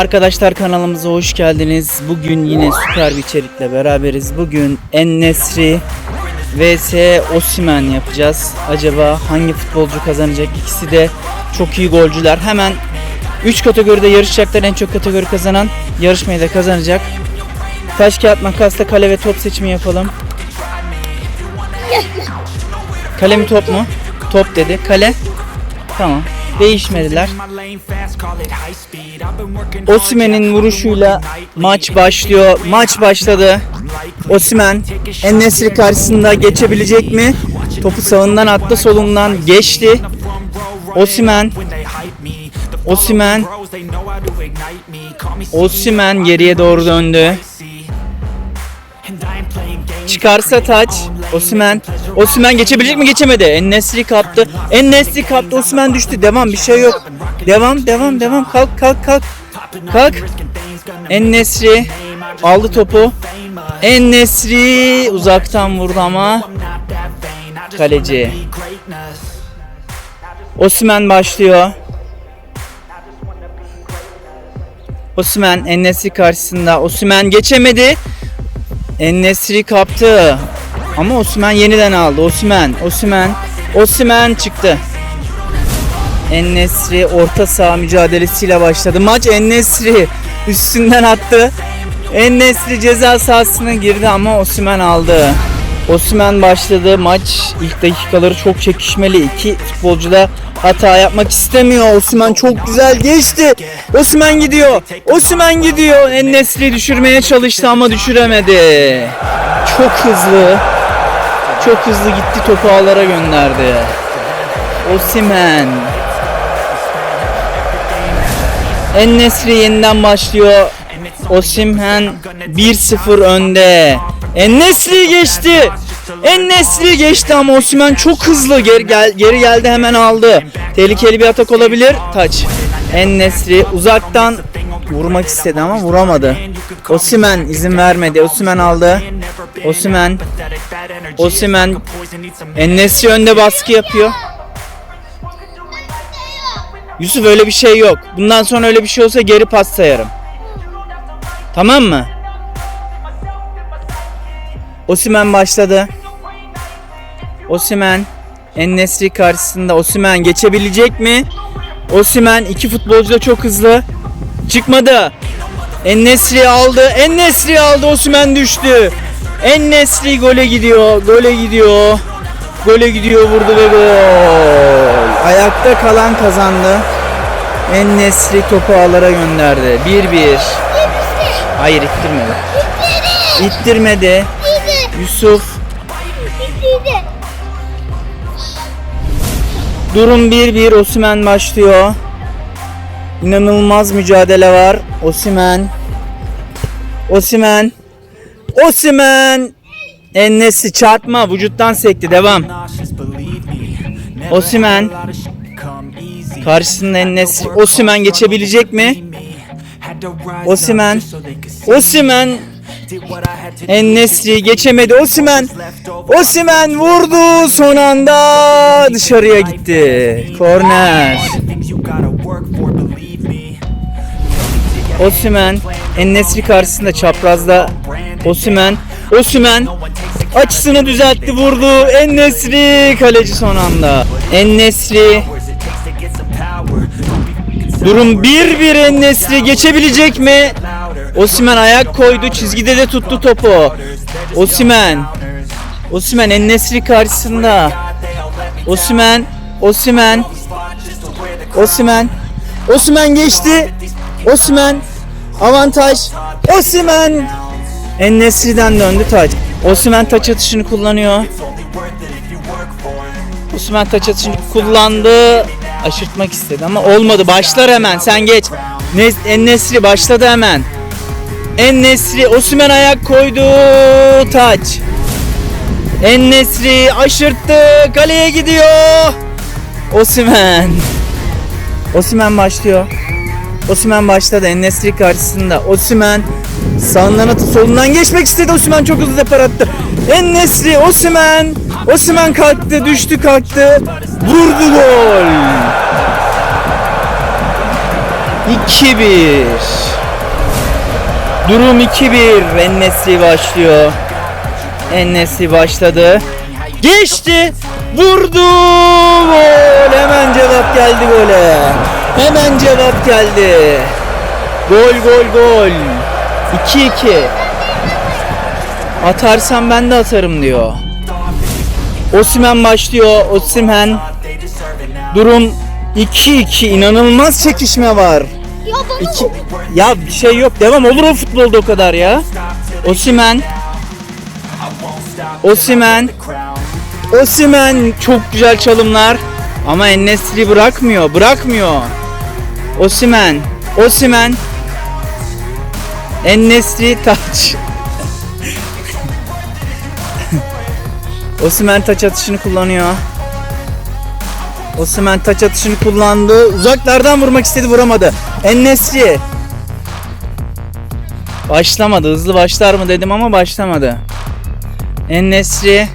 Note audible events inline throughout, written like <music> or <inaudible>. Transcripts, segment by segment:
Arkadaşlar kanalımıza hoş geldiniz. Bugün yine süper bir içerikle beraberiz. Bugün En-Nesri vs Osimen yapacağız. Acaba hangi futbolcu kazanacak? İkisi de çok iyi golcüler. Hemen 3 kategoride yarışacaklar. En çok kategori kazanan yarışmayı da kazanacak. Taş kağıt makasla kale ve top seçimi yapalım. Kale mi top mu? Top dedi. Kale. Tamam. Değişmediler. Osimen'in vuruşuyla maç başlıyor. Maç başladı. Osimen En-Nesyri karşısında geçebilecek mi? Topu sağından attı, solundan geçti. Osimen Osimen Osimen geriye doğru döndü. Çıkarsa taç. Osimen. Osimen geçebilecek mi? Geçemedi. En-Nesri kaptı. En-Nesri kaptı. Osimen düştü. Devam bir şey yok. Devam devam devam. Kalk kalk kalk. Kalk. En-Nesri aldı topu. En-Nesri uzaktan vurdu ama kaleci. Osimen başlıyor. Osimen En-Nesri karşısında. Osimen geçemedi. En-Nesri kaptı. Ama Osimen yeniden aldı. Osimen, Osimen, Osimen çıktı. En-Nesri orta saha mücadelesiyle başladı. Maç En-Nesri üstünden attı. En-Nesri ceza sahasına girdi ama Osimen aldı. Osimen başladı. Maç ilk dakikaları çok çekişmeli. İki futbolcu da hata yapmak istemiyor. Osimen çok güzel geçti. Osimen gidiyor. Osimen gidiyor. En-Nesri düşürmeye çalıştı ama düşüremedi. Çok hızlı. Çok hızlı gitti topu ağlara gönderdi. Osimen. En-Nesri yeniden başlıyor. Osimhen 1-0 önde. En-Nesri geçti. En-Nesri geçti ama Osimhen çok hızlı geri, gel, geri geldi hemen aldı. Tehlikeli bir atak olabilir. Taç. En-Nesri uzaktan vurmak istedi ama vuramadı. Osimhen izin vermedi. Osimhen aldı. Osimhen. Osimhen. En-Nesri önde baskı yapıyor. Yusuf öyle bir şey yok. Bundan sonra öyle bir şey olsa geri pas sayarım. Tamam mı? Osimen başladı. Osimen En-Nesri karşısında Osimen geçebilecek mi? Osimen iki futbolcu da çok hızlı. Çıkmadı. En-Nesri aldı. En-Nesri aldı. Osimen düştü. En-Nesri gole gidiyor. Gole gidiyor. Gole gidiyor vurdu ve gol. Ayakta kalan kazandı. En-Nesri topu ağlara gönderdi. 1-1. Hayır ittirmedi. İttirmedi. Yusuf. Durum 1-1. Osimen başlıyor. İnanılmaz mücadele var. Osimen. Osimen. Osimen. Ennesi çarpma vücuttan sekti devam. Osimen. Karşısında Ennesi. Osimen geçebilecek mi? Osimen. Osimen. En-Nesri geçemedi. Osimen. Osimen vurdu son anda dışarıya gitti. Korner. Osimen. En-Nesri karşısında çaprazda. Osimen. Osimen açısını düzeltti vurdu. En-Nesri kaleci son anda. En-Nesri Durum 1-1 En-Nesri geçebilecek mi? Osimen ayak koydu çizgide de tuttu topu. Osimen. Osimen En-Nesri karşısında. Osimen. Osimen. Osimen. Osimen geçti. Osimen. Avantaj. Osimen. En-Nesri'den döndü taç. Osimen taç atışını kullanıyor. Osimen taç atışını kullandı. Aşırtmak istedi ama olmadı. Başlar hemen. Sen geç. Ne- En-Nesri başladı hemen. En-Nesri Osimen ayak koydu. Taç. En-Nesri aşırttı. Kaleye gidiyor. Osimen. Osimen başlıyor. Osimen başladı En-Nesri karşısında. Osimen sağından atı solundan geçmek istedi. Osimen çok hızlı depar attı. En-Nesri Osimen. Osimen kalktı, düştü, kalktı. Vurdu gol. 2-1. Durum 2-1. Ennesri başlıyor. Ennesri başladı. Geçti. Vurdu. Gol. Hemen cevap geldi gole. Hemen cevap geldi. Gol gol gol. 2-2. Atarsam ben de atarım diyor. Osimhen başlıyor. Osimhen. Durum 2-2. İnanılmaz çekişme var. Ya İki... Ya bir şey yok. Devam olur o futbolda o kadar ya. Osimen. Osimen. Osimen çok güzel çalımlar. Ama Ennesri bırakmıyor. Bırakmıyor. Osimen. Osimen. Ennesri taç. Osimen taç atışını kullanıyor. Osimhen taç atışını kullandı. Uzaklardan vurmak istedi vuramadı. Ennesri. Başlamadı. Hızlı başlar mı dedim ama başlamadı. Ennesri.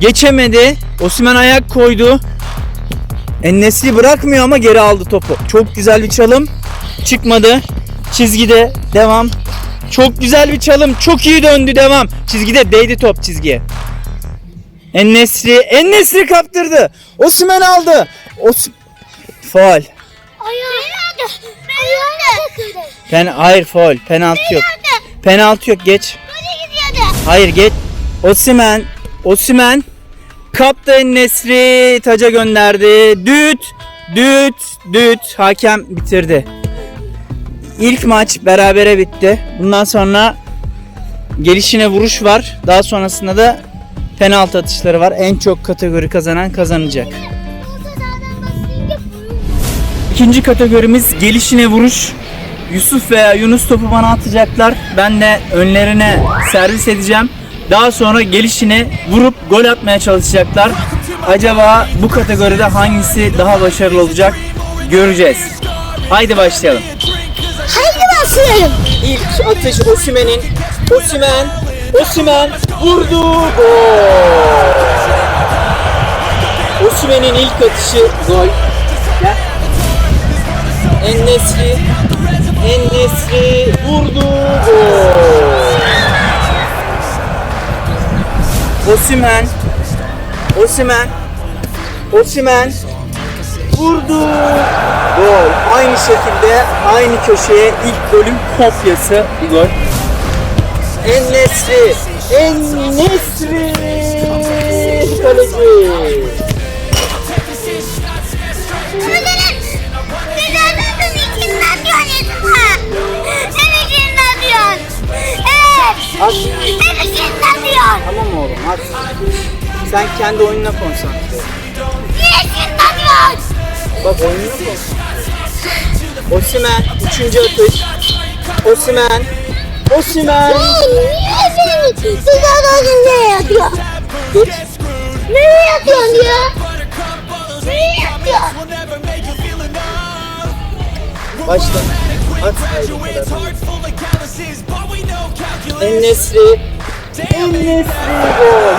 Geçemedi. Osimhen ayak koydu. Ennesri bırakmıyor ama geri aldı topu. Çok güzel bir çalım. Çıkmadı. Çizgide devam. Çok güzel bir çalım. Çok iyi döndü devam. Çizgide değdi top çizgiye. Ennesri, Ennesri kaptırdı. Osimhen aldı. Os Faul. Pen hayır faul. Penaltı yok. Penaltı yok geç. Hayır geç. Osimhen, Osimhen kaptı Ennesri taca gönderdi. Düt, düt, düt. Hakem bitirdi. İlk maç berabere bitti. Bundan sonra gelişine vuruş var. Daha sonrasında da penaltı atışları var. En çok kategori kazanan kazanacak. İkinci kategorimiz gelişine vuruş. Yusuf veya Yunus topu bana atacaklar. Ben de önlerine servis edeceğim. Daha sonra gelişine vurup gol atmaya çalışacaklar. Acaba bu kategoride hangisi daha başarılı olacak? Göreceğiz. Haydi başlayalım. Başlayalım. İlk atış Osimen'in. Osimen, Osimen vurdu. Gol. Osimen'in ilk atışı gol. Ennesri, Ennesri vurdu. Gol. Osimen, Osimen, Osimen vurdu. Gol. Aynı şekilde aynı köşeye ilk golün kopyası gol. Kaleci. Ha. Hem içinden diyorsun. Evet. At. Tamam oğlum hadi. Sen kendi oyununa konsantre. ol. Niye içinden diyorsun? Bak konsantre. ol. Osimen. Üçüncü atış. Osimen. Osimen. Niye güzel olduğunu nereye atıyorsun? Geç. Nereye atıyorsun ya? Nereye atıyorsun? Başla. At. Haydi bu kadar. En-Nesri. En-Nesri gol.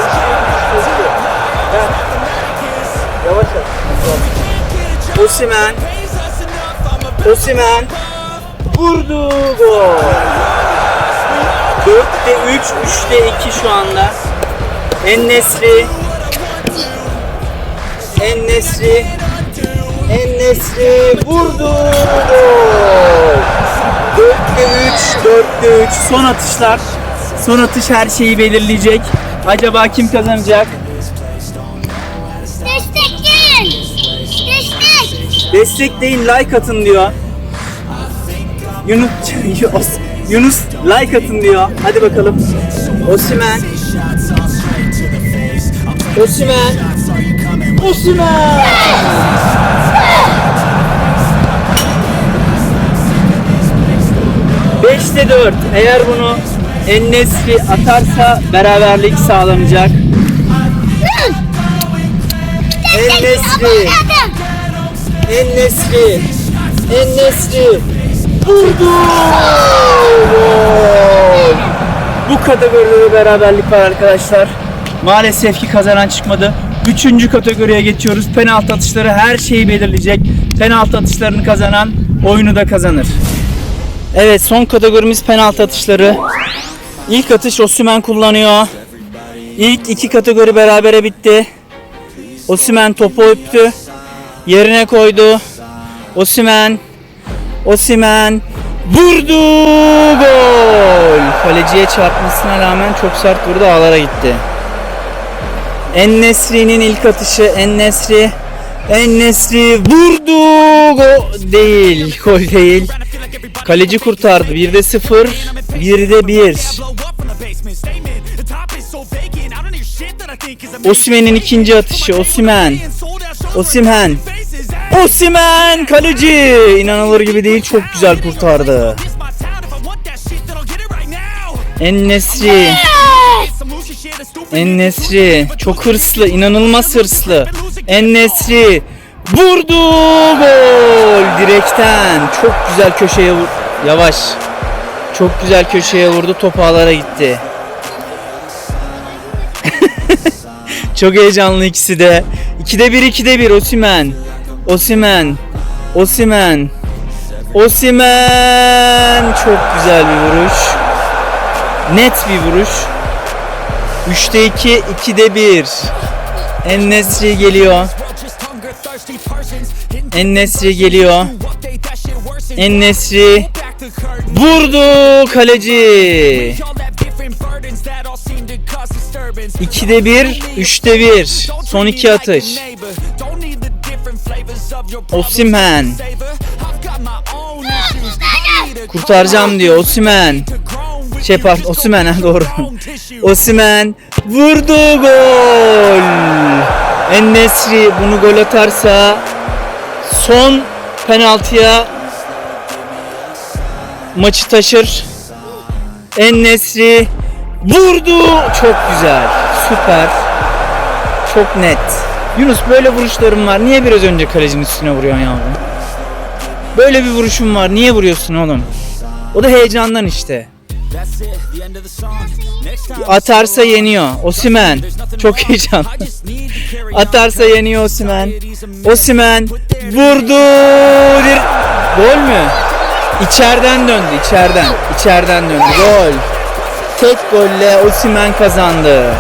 Osimen. Osimen. Vurdu gol. 4'te 3, 3'te 2 şu anda. En-Nesri. En-Nesri. En-Nesri vurdu gol. 4'te 3, 4'te 3 son atışlar. Son atış her şeyi belirleyecek. Acaba kim kazanacak? Destekleyin, like atın diyor. Yunus Yunus like atın diyor. Hadi bakalım. Osimen. Osimen. Osimen. Beşte 4. Eğer bunu Ennesri atarsa beraberlik sağlanacak. Ennesri. En-Nesri. En-Nesri. Vurdu. Gol. Bu kategoride beraberlik var arkadaşlar. Maalesef ki kazanan çıkmadı. Üçüncü kategoriye geçiyoruz. Penaltı atışları her şeyi belirleyecek. Penaltı atışlarını kazanan oyunu da kazanır. Evet son kategorimiz penaltı atışları. İlk atış Osimhen kullanıyor. İlk iki kategori berabere bitti. Osimhen topu öptü. Yerine koydu. Osimhen. Osimhen. Vurdu. Gol. Kaleciye çarpmasına rağmen çok sert vurdu ağlara gitti. En-Nesri'nin ilk atışı En-Nesri. En-Nesri vurdu. Gol değil. Gol değil. Kaleci kurtardı. 1'de 0. 1'de 1. Osimhen'in ikinci atışı. Osimhen. Osimhen. Osimhen kaleci. İnanılır gibi değil. Çok güzel kurtardı. En-Nesri. En-Nesri. Çok hırslı. inanılmaz hırslı. En-Nesri. Vurdu. Gol. Direkten. Çok güzel köşeye vur. Yavaş. Çok güzel köşeye vurdu. Top ağlara gitti. <laughs> Çok heyecanlı ikisi de. 2'de 1 2'de 1 Osimen. Osimen. Osimen. Osimen. Çok güzel bir vuruş. Net bir vuruş. 3'te 2 2'de 1. En-Nesri geliyor. En-Nesri geliyor. En-Nesri vurdu kaleci. 2'de 1, 3'te 1. Son iki atış. Osimhen. Kurtaracağım diyor Osimhen. Şey pardon Osimhen ha doğru. Osimhen vurdu gol. En-Nesri bunu gol atarsa son penaltıya maçı taşır. En-Nesri vurdu. Çok güzel. Süper. Çok net. Yunus böyle vuruşlarım var. Niye biraz önce kalecinin üstüne vuruyorsun yavrum? Böyle bir vuruşum var. Niye vuruyorsun oğlum? O da heyecandan işte. Atarsa yeniyor. Osimen. Çok heyecanlı. <laughs> Atarsa yeniyor Osimen. Osimen vurdu. Bir... Gol mü? İçeriden döndü. içeriden. İçeriden döndü. Gol. Tek golle Osimen kazandı.